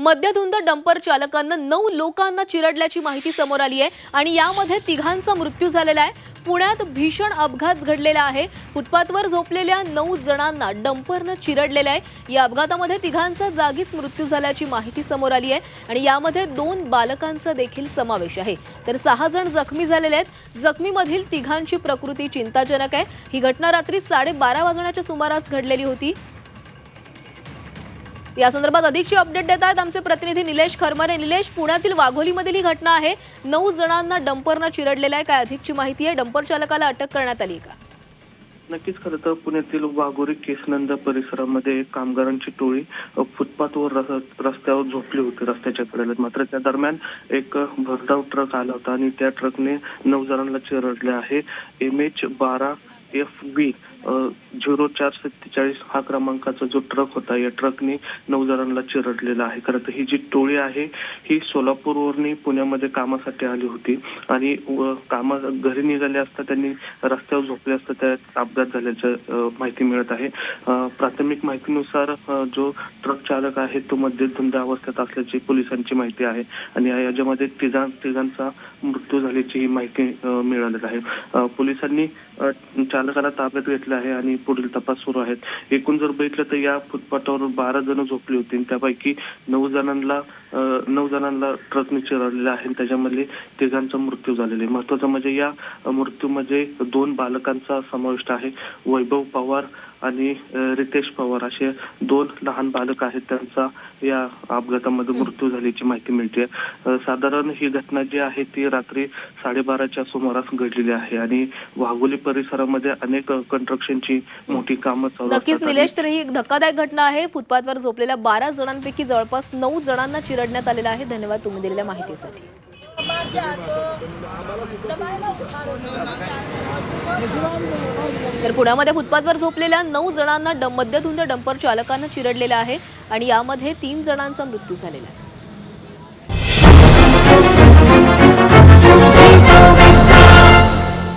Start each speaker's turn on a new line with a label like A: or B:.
A: मद्यधुंद dumper चालकांना नऊ लोकांना चिरडल्याची माहिती समोर आली आहे आणि यामध्ये तिघांचा मृत्यू झालेला आहे. पुण्यात भीषण अपघात घडलेला आहे. फुटपाथवर झोपलेल्या नऊ जणांना डंपरनं चिरडलेलं आहे. या अपघातामध्ये तिघांचा जागीच मृत्यू झाल्याची माहिती समोर आली आहे आणि यामध्ये दोन बालकांचा देखील समावेश आहे. तर सहा जण जखमी झालेले आहेत. जखमीमधील तिघांची प्रकृती चिंताजनक आहे. ही घटना रात्री साडेबारा वाजण्याच्या सुमारास घडलेली होती. या संदर्भात अधिकची अपडेट देत आहेत आमचे प्रतिनिधी निलेश खरमरे. निलेश पुण्यातील वाघोलीमधील ही घटना आहे. नऊ जणांना डंपरनं चिरडलेलं आहे. काय अधिकची माहिती आहे? डंपर चालकाला अटक करण्यात आली का?
B: नक्कीच खरं तर पुण्यातील वाघोरी केसनंद परिसरामध्ये एक कामगारांची टोळी फुटपाथवर रस्त्यावर झोपली होती रस्त्याच्या कडेला. मात्र त्या दरम्यान एक भरधाव ट्रक आला होता आणि त्या ट्रकने नऊ जणांना चिरडले आहे. एम एच बारा एफ बी झिरो चार सत्तेचाळीस हा क्रमांकाचा जो ट्रक होता या ट्रकने नऊ जणांना चिरडलेला आहे. खरं तर ही जी टोळी आहे ही सोलापूरवरनी पुण्यामध्ये कामासाठी आली होती. आणि कामा घरी निघाले असता त्यांनी रस्त्यावर झोपले असता त्यात अपघात झाल्याचं माहिती मिळत आहे. प्राथमिक माहितीनुसार जो ट्रक चालक आहे तो मध्यधुंद अवस्थेत असल्याची पोलिसांची माहिती आहे. आणि याच्यामध्ये तिघां तिघांचा मृत्यू झाल्याची ही माहिती मिळालेली आहे. पोलिसांनी चार चालकाला ताब्यात घेतलं आहे आणि पुढील तपास सुरू आहेत. एकूण जर बघितलं तर या फुटपाथावर बारा जण झोपली होती आणि त्यापैकी नऊ जणांना नऊ जणांना ट्रकने चिरडलेलं आहे त्याच्यामध्ये तिघांचा मृत्यू झालेला आहे. महत्वाचं म्हणजे या मृत्यूमध्ये दोन बालकांचा समाविष्ट आहे. वैभव पवार आणि रितेश पवार असे दोन लहान बालक आहेत. त्यांचा या अपघातामध्ये मृत्यू झाल्याची माहिती मिळते. साधारण ही घटना जी आहे ती रात्री साडेबाराच्या सुमारास घडलेली आहे आणि वाघोली परिसरामध्ये अनेक कंस्ट्रक्शनची मोठी कामं चालू
A: नक्कीच निलेश तर ही एक धक्कादायक घटना आहे. फुटपाथवर झोपलेल्या बारा जणांपैकी जवळपास नऊ जणांना चिरडण्यात आलेलं आहे. धन्यवाद तुम्ही दिलेल्या माहितीसाठी. तर पुण्यामध्ये फुटपाथवर झोपलेल्या नऊ जणांना डं- डंपर चालकानं चिरडलेलं आहे आणि यामध्ये तीन जणांचा मृत्यू झालेला आहे.